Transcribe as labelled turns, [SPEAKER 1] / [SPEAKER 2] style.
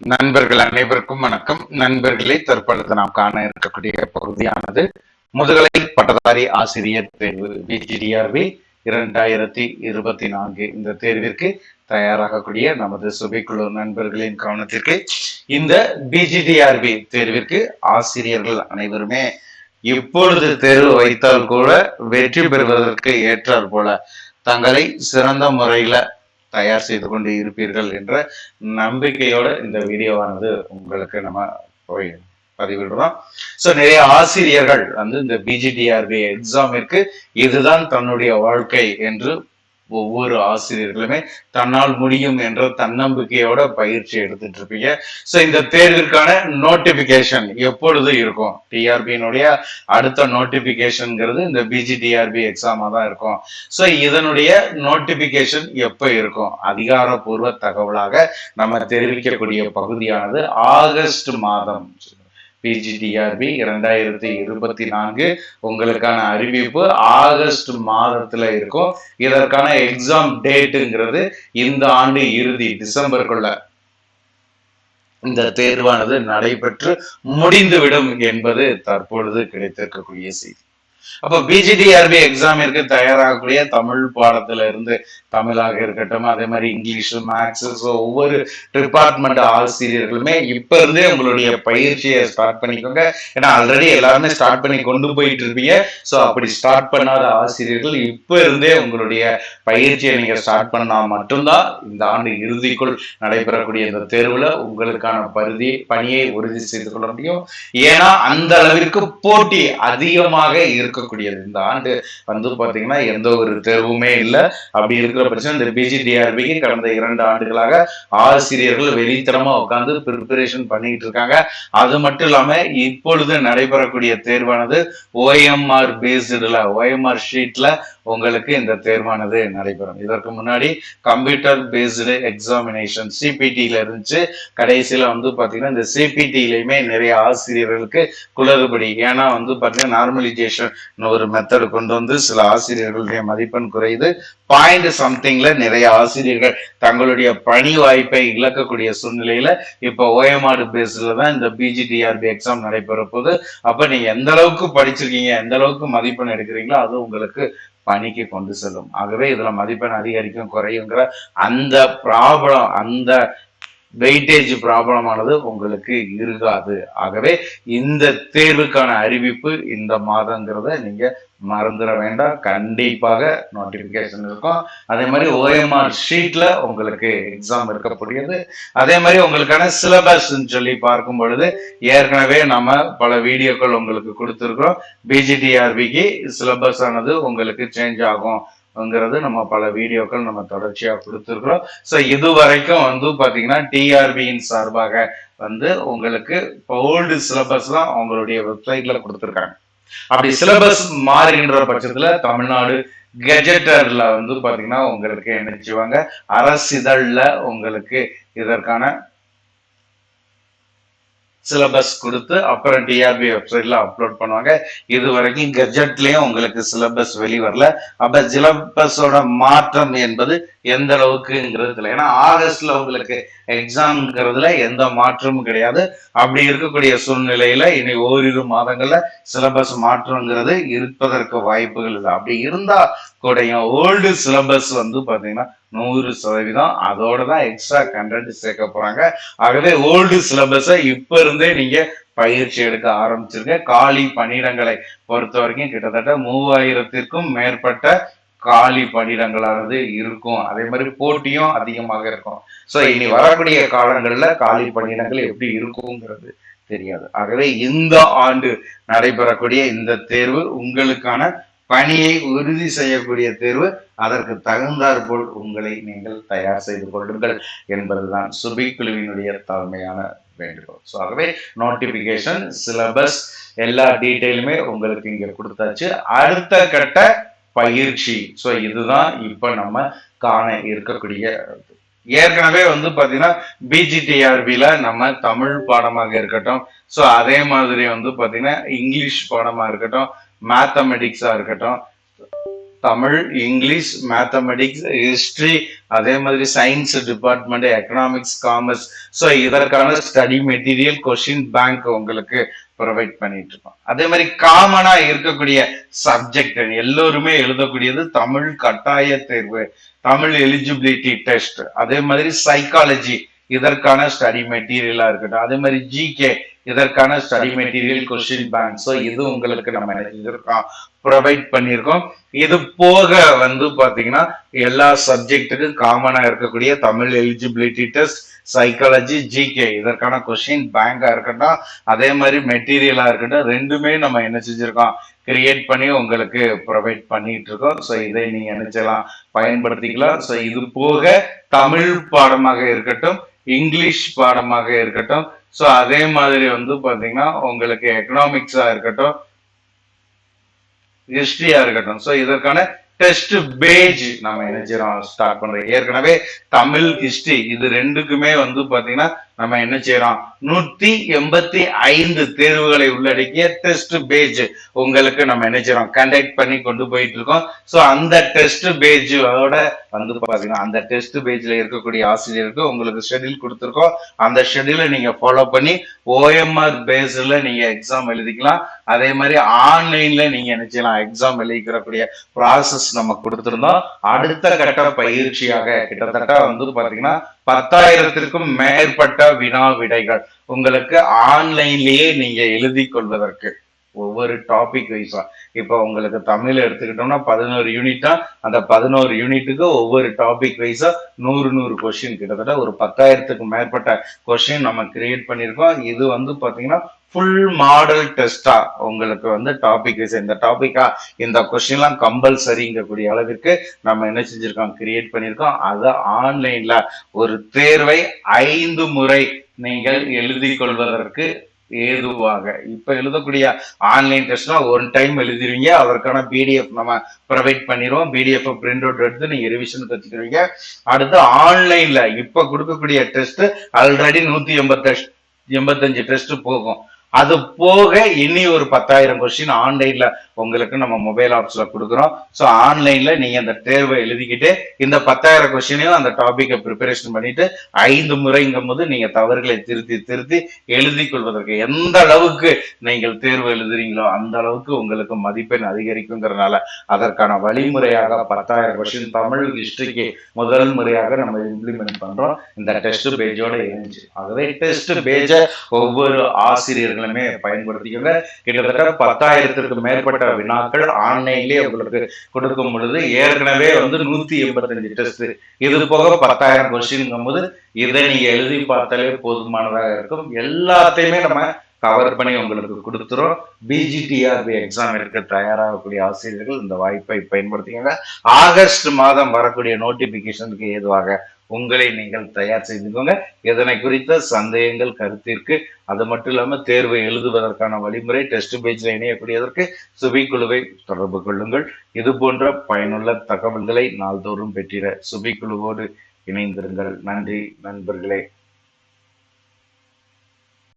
[SPEAKER 1] நண்பர்கள் அனைவருக்கும் வணக்கம். நண்பர்களே தற்பொழுது நாம் காண இருக்கக்கூடிய பகுதியானது முதுகலை பட்டதாரி ஆசிரியர் தேர்வு பிஜிடிஆர்பி இரண்டாயிரத்தி இருபத்தி நான்கு இந்த தேர்விற்கு தயாராகக்கூடிய நமது சுபைக்குழு நண்பர்களின் கவனத்திற்கு இந்த பிஜிடிஆர்பி தேர்விற்கு ஆசிரியர்கள் அனைவருமே இப்பொழுது தேர்வு வைத்தால் கூட வெற்றி பெறுவதற்கு ஏற்றார் போல தங்களை சிறந்த முறையில தயார் செய்து கொண்டு இருப்பீர்கள் என்ற நம்பிக்கையோட இந்த வீடியோவானது உங்களுக்கு நம்ம போய் பதிவிடுறோம். ஸோ நிறைய ஆசிரியர்கள் வந்து இந்த பிஜிடிஆர்பி எக்ஸாமிற்கு இதுதான் தன்னுடைய வாழ்க்கை என்று ஒவ்வொரு ஆசிரியர்களுமே தன்னால் முடியும் என்ற தன்னம்பிக்கையோட பயிற்சி எடுத்துட்டு இருப்பீங்க ஸோ இந்த தேர்விற்கான நோட்டிபிகேஷன் எப்பொழுது இருக்கும்? டிஆர்பியினுடைய அடுத்த நோட்டிபிகேஷன்ங்கிறது இந்த பிஜி டிஆர்பி எக்ஸாமா தான் இருக்கும். ஸோ இதனுடைய நோட்டிபிகேஷன் எப்போ இருக்கும்? அதிகாரப்பூர்வ தகவலாக நம்ம தெரிவிக்கக்கூடிய பகுதியானது ஆகஸ்ட் மாதம். பிஜிடிஆர்பி இரண்டாயிரத்தி இருபத்தி நான்கு உங்களுக்கான அறிவிப்பு ஆகஸ்ட் மாதத்துல இருக்கும். இதற்கான எக்ஸாம் டேட்டுங்கிறது இந்த ஆண்டு இறுதி டிசம்பருக்குள்ள. இந்த தேர்வானது நடைபெற்று முடிந்துவிடும் என்பது தற்பொழுது கிடைத்திருக்கக்கூடிய செய்தி. அப்போ பிஜிடிஆர்பி எக்ஸாமிற்கு தயாராகக்கூடிய தமிழ் பாடத்துல இருந்து தமிழாக இருக்கட்டும் அதே மாதிரி இங்கிலீஷ் மேக்ஸ் ஸோ ஒவ்வொரு டிபார்ட்மெண்ட் ஆசிரியர்களுமே இப்ப இருந்தே உங்களுடைய பயிற்சியை ஸ்டார்ட் பண்ணிக்கோங்க. ஏன்னா ஆல்ரெடி எல்லாருமே ஸ்டார்ட் பண்ணி கொண்டு போயிட்டு இருப்பீங்க ஸோ அப்படி ஸ்டார்ட் பண்ணாத ஆசிரியர்கள் இப்ப இருந்தே உங்களுடைய பயிற்சியை நீங்க ஸ்டார்ட் பண்ணா மட்டும்தான் இந்த ஆண்டு இறுதிக்குள் நடைபெறக்கூடிய இந்த தேர்வுல உங்களுக்கான பருதி பணியை உறுதி செய்து கொள்ள முடியும். ஏன்னா அந்த அளவிற்கு போட்டி அதிகமாக இரு இருக்கக்கூடியது. இந்த ஆண்டு வந்து பார்த்தீங்கன்னா எந்த ஒரு தேர்வுமே இல்லை. அப்படி இருக்கிற பட்சம் இந்த பிஜிடிஆர்பிக்கு கடந்த இரண்டு ஆண்டுகளாக ஆசிரியர்கள் வெளித்தரமா உட்காந்து ப்ரிப்பரேஷன் பண்ணிக்கிட்டு இருக்காங்க. அது மட்டும் இல்லாம இப்பொழுது நடைபெறக்கூடிய தேர்வானது ஓஎம்ஆர் பேஸ்டுல ஓஎம்ஆர் ஷீட்ல உங்களுக்கு இந்த தேர்வானது நடைபெறும். இதற்கு முன்னாடி கம்ப்யூட்டர் பேஸ்டு எக்ஸாமினேஷன் சிபிடியில இருந்துச்சு. கடைசியில வந்து பாத்தீங்கன்னா இந்த சிபிடியிலையுமே நிறைய ஆசிரியர்களுக்கு குளறுபடி. ஏன்னா வந்து பாத்தீங்கன்னா நார்மலைசேஷன் ஒரு மெத்தட் கொண்டு வந்து சில ஆசிரியர்களுடைய மதிப்பெண் குறையுது. பாயிண்ட் சம்திங்ல நிறைய ஆசிரியர்கள் தங்களுடைய பணி வாய்ப்பை இழக்கக்கூடிய சூழ்நிலையில இப்போ ஓஎம்ஆர் பேஸ்ல தான் இந்த பிஜிடிஆர்பி எக்ஸாம் நடைபெற போது அப்ப நீங்க எந்த அளவுக்கு படிச்சிருக்கீங்க எந்த அளவுக்கு மதிப்பெண் எடுக்கிறீங்களோ அது உங்களுக்கு பணிக்கு கொண்டு செல்லும். ஆகவே இதுல மதிப்பெண் அதிகரிக்கும் குறையுங்கிற அந்த ப்ராப்ளம் அந்த வெயிட்டேஜ் ப்ராப்ளமானது உங்களுக்கு இருக்காது. ஆகவே இந்த தேர்வுக்கான அறிவிப்பு இந்த மாதங்கிறத நீங்க மறந்துட வேண்டாம். கண்டிப்பாக நோட்டிபிகேஷன் இருக்கும். அதே மாதிரி ஓஎம்ஆர் ஷீட்ல உங்களுக்கு எக்ஸாம் இருக்கக்கூடியது. அதே மாதிரி உங்களுக்கான சிலபஸ் சொல்லி பார்க்கும் பொழுது ஏற்கனவே நம்ம பல வீடியோக்கள் உங்களுக்கு கொடுத்துருக்கோம் பிஜிடிஆர்பிக்கு சிலபஸ் ஆனது உங்களுக்கு சேஞ்ச் ஆகும். ங்கிறது நம்ம பல வீடியோக்கள் நம்ம தொடர்ச்சியா கொடுத்துருக்குறோம். ஸோ இது வரைக்கும் வந்து பார்த்தீங்கன்னா டிஆர்பியின் சார்பாக வந்து உங்களுக்கு ஓல்டு சிலபஸ் தான் அவங்களுடைய வெப்சைட்ல கொடுத்துருக்காங்க. அப்படி சிலபஸ் மாறுகின்ற பட்சத்துல தமிழ்நாடு கெஜெட்டர்ல வந்து பாத்தீங்கன்னா உங்களுக்கு என்ன செய்வாங்க? அரசிதழ்ல உங்களுக்கு இதற்கான சிலபஸ் கொடுத்து அப்புறம் டிஆர்பி வெப்சைட்ல அப்லோட் பண்ணுவாங்க. இது வரைக்கும் கெஜெட்லயும் உங்களுக்கு சிலபஸ் வெளிவரல. அப்ப சிலபஸோட மாற்றம் என்பது எந்த அளவுக்குங்கிறது இல்லை ஏன்னா ஆகஸ்ட்ல உங்களுக்கு எக்ஸாம்ங்கிறதுல எந்த மாற்றமும் கிடையாது. அப்படி இருக்கக்கூடிய சூழ்நிலையில இனி ஓரிரு மாதங்கள்ல சிலபஸ் மாற்றங்கிறது இருப்பதற்கு வாய்ப்புகள் இல்லை. அப்படி இருந்தா கூட ஓல்டு சிலபஸ் வந்து பாத்தீங்கன்னா நூறு சதவீதம். அதோட தான் எக்ஸ்ட்ரா கண்டென்ட் சேர்க்க போறாங்க. ஆகவே ஓல்டு சிலபஸை இப்ப இருந்தே நீங்க பயிற்சி எடுக்க ஆரம்பிச்சிருங்க. காலி பணியிடங்களை பொறுத்த வரைக்கும் கிட்டத்தட்ட மூவாயிரத்திற்கும் மேற்பட்ட காலி பணியிடங்களானது இருக்கும். அதே மாதிரி போட்டியும் அதிகமாக இருக்கும். ஸோ இனி வரக்கூடிய காலங்களில் காலி பணியிடங்கள் எப்படி இருக்குங்கிறது தெரியாது. ஆகவே இந்த ஆண்டு நடைபெறக்கூடிய இந்த தேர்வு உங்களுக்கான பணியை உறுதி செய்யக்கூடிய தேர்வு அதற்கு தகுந்தாற்போல் உங்களை நீங்கள் தயார் செய்து கொள்ளுங்கள் என்பதுதான் சுபி குழுவினுடைய தலைமையான வேண்டுகோள். ஸோ ஆகவே நோட்டிபிகேஷன் சிலபஸ் எல்லா டீட்டெயிலுமே உங்களுக்கு இங்கே கொடுத்தாச்சு. அடுத்த கட்ட பயிற்சி. ஸோ இதுதான் இப்போ நம்ம காண இருக்கக்கூடிய ஏற்கனவே வந்து பாத்தீங்கன்னா பிஜிடிஆர்பியில் நம்ம தமிழ் பாடமாக இருக்கட்டும் ஸோ அதே மாதிரி வந்து பாத்தீங்கன்னா இங்கிலீஷ் பாடமா இருக்கட்டும் மேத்தமெட்டிக்ஸா இருக்கட்டும் தமிழ் இங்கிலீஷ் மேத்தமெட்டிக்ஸ் ஹிஸ்ட்ரி அதே மாதிரி science department economics commerce so இதற்கான ஸ்டடி மெட்டீரியல் கொஷின் பேங்க் உங்களுக்கு ப்ரொவைட் பண்ணிட்டு இருக்கோம் அதே மாதிரி காமனா இருக்கக்கூடிய சப்ஜெக்ட் எல்லோருமே எழுதக்கூடியது தமிழ் கட்டாய தேர்வு தமிழ் எலிஜிபிலிட்டி டெஸ்ட் அதே மாதிரி சைக்காலஜி இதற்கான ஸ்டடி மெட்டீரியலா இருக்கட்டும். அதே மாதிரி ஜிகே இதற்கான study material question bank so இது உங்களுக்கு நம்ம இருக்கோம் ப்ரொவைட் பண்ணியிருக்கோம். இது போக வந்து பாத்தீங்கன்னா எல்லா சப்ஜெக்ட்டுக்கும் காமனா இருக்கக்கூடிய Tamil eligibility test psychology GK இதற்கான கொஸ்டின் பேங்கா இருக்கட்டும் அதே மாதிரி மெட்டீரியலா இருக்கட்டும் ரெண்டுமே நம்ம என்ன செஞ்சிருக்கோம்? கிரியேட் பண்ணி உங்களுக்கு ப்ரொவைட் பண்ணிட்டு இருக்கோம். ஸோ இதை நீங்க நினைச்சலாம் பயன்படுத்திக்கலாம். ஸோ இது போக தமிழ் பாடமாக இருக்கட்டும் இங்கிலீஷ் பாடமாக இருக்கட்டும் ஸோ அதே மாதிரி வந்து பாத்தீங்கன்னா உங்களுக்கு எக்கனாமிக்ஸாக இருக்கட்டும் ஹிஸ்ட்ரியா இருக்கட்டும். ஸோ இதற்கான டெஸ்ட் பேஜ் நம்ம என்ன செய்யறோம்? ஸ்டார்ட் பண்றோம். ஏற்கனவே தமிழ் ஹிஸ்டரி இது ரெண்டுக்குமே வந்து பாத்தீங்கன்னா நம்ம என்ன செய்யறோம்? நூத்தி எண்பத்தி ஐந்து தேர்வுகளை உள்ளடக்கிய டெஸ்ட் பேஜ் உங்களுக்கு நம்ம என்ன செய்யறோம்? கண்டக்ட் பண்ணி கொண்டு போயிட்டு இருக்கோம். ஸோ அந்த டெஸ்ட் பேஜோட வந்து பாத்தீங்கன்னா அந்த டெஸ்ட் பேஜ்ல இருக்கக்கூடிய ஆசிரியருக்கு உங்களுக்கு ஷெட்யூல் கொடுத்துருக்கோம். அந்த ஷெடியூலை நீங்க ஃபாலோ பண்ணி ஓஎம்ஆர் பேஸ்ல நீங்க எக்ஸாம் எழுதிக்கலாம். அதே மாதிரி ஆன்லைன்ல நீங்க என்ன செய்யலாம்? எக்ஸாம் எழுதிக்கிறக்கூடிய ப்ராசஸ் நம்ம கொடுத்துருந்தோம். அடுத்த கட்ட பயிற்சியாக கிட்டத்தட்ட வந்து பாத்தீங்கன்னா பத்தாயிரத்திற்கும் மேற்பட்ட வினா விடைகள் உங்களுக்கு ஆன்லைன்லயே நீங்க எழுதி கொள்வதற்கு ஒவ்வொரு டாபிக் வைஸா இப்போ உங்களுக்கு தமிழ் எடுத்துக்கிட்டோம்னா பதினோரு யூனிட்டா அந்த பதினோரு யூனிட்டுக்கு ஒவ்வொரு டாபிக் வைஸா நூறு நூறு கொஸ்டின் கிட்டத்தட்ட ஒரு பத்தாயிரத்துக்கும் மேற்பட்ட கொஸ்டின் நம்ம கிரியேட் பண்ணியிருக்கோம். இது வந்து பாத்தீங்கன்னா ஃபுல் மாடல் டெஸ்டா உங்களுக்கு வந்து டாபிக் இந்த டாபிக்கா இந்த கொஸ்டின்லாம் கம்பல்சரிங்கக்கூடிய அளவிற்கு நம்ம என்ன செஞ்சிருக்கோம்? கிரியேட் பண்ணியிருக்கோம் அது ஆன்லைன்ல ஒரு தேர்வை ஐந்து முறை நீங்கள் எழுதி கொள்வதற்கு ஏதுவாக. இப்ப எழுதக்கூடிய ஆன்லைன் டெஸ்ட்னா ஒரு டைம் எழுதிருவீங்க. அதற்கான பிடிஎஃப் நம்ம ப்ரொவைட் பண்ணிடுவோம் பிடிஎஃப் பிரிண்ட் அவுட் எடுத்து நீங்க ரிவிஷன் கத்துக்கிறீங்க அடுத்து ஆன்லைன்ல இப்ப கொடுக்கக்கூடிய டெஸ்ட் ஆல்ரெடி நூத்தி எண்பத்தி எண்பத்தஞ்சு டெஸ்ட் போகும். அது போக இனி ஒரு பத்தாயிரம் கொஸ்டின் ஆன்லைன்ல உங்களுக்கு நம்ம மொபைல் ஆப்ஸ்ல கொடுக்குறோம். ஸோ ஆன்லைன்ல நீங்க அந்த தேர்வை எழுதிக்கிட்டு இந்த பத்தாயிரம் கொஸ்டினையும் அந்த டாபிக்கை ப்ரிப்பரேஷன் பண்ணிட்டு ஐந்து முறைங்கும் போது நீங்க தவறுகளை திருத்தி திருத்தி எழுதி கொள்வதற்கு எந்த அளவுக்கு நீங்கள் தேர்வு எழுதுறீங்களோ அந்த அளவுக்கு உங்களுக்கு மதிப்பெண் அதிகரிக்குங்கிறனால அதற்கான வழிமுறையாக பத்தாயிரம் கொஸ்டின் தமிழ் ஹிஸ்டரிக்கு முதல் முறையாக நம்ம இம்ப்ளிமெண்ட் பண்றோம். இந்த டெஸ்ட் பேஜோட இருந்துச்சு ஆகவே டெஸ்ட் பேஜை ஒவ்வொரு ஆசிரியர்களுமே பயன்படுத்திக்கோங்க. கிட்டத்தட்ட பத்தாயிரத்திற்கு மேற்பட்ட வினாக்கள் ஆன்லைன்லேயே உங்களுக்கு கொடுக்கும் பொழுது ஏற்கனவே வந்து நூற்றி எண்பத்தஞ்சு டெஸ்ட் இது போக பத்தாயிரம் கொஸ்டின்ங்கும் போது இதை நீங்க எழுதி பார்த்தாலே போதுமானதாக இருக்கும். எல்லாத்தையுமே நம்ம கவர் பண்ணி உங்களுக்கு கொடுத்துரும் பிஜிடிஆர்பி எக்ஸாம் எடுக்க தயாராகக்கூடிய ஆசிரியர்கள் இந்த வாய்ப்பை பயன்படுத்திக்கங்க. ஆகஸ்ட் மாதம் வரக்கூடிய நோட்டிபிகேஷனுக்கு ஏதுவாக உங்களை நீங்கள் தயார் செய்துக்கோங்க. இதனை குறித்த சந்தேகங்கள் கருத்திற்கு அது மட்டும் இல்லாமல் தேர்வை எழுதுவதற்கான வழிமுறை டெஸ்ட் பேஜில் இணையக்கூடியதற்கு சுபி குழுவை தொடர்பு கொள்ளுங்கள். இது போன்ற பயனுள்ள தகவல்களை நாள்தோறும் பெற்றிட சுபி குழுவோடு இணைந்திருங்கள். நன்றி நண்பர்களே.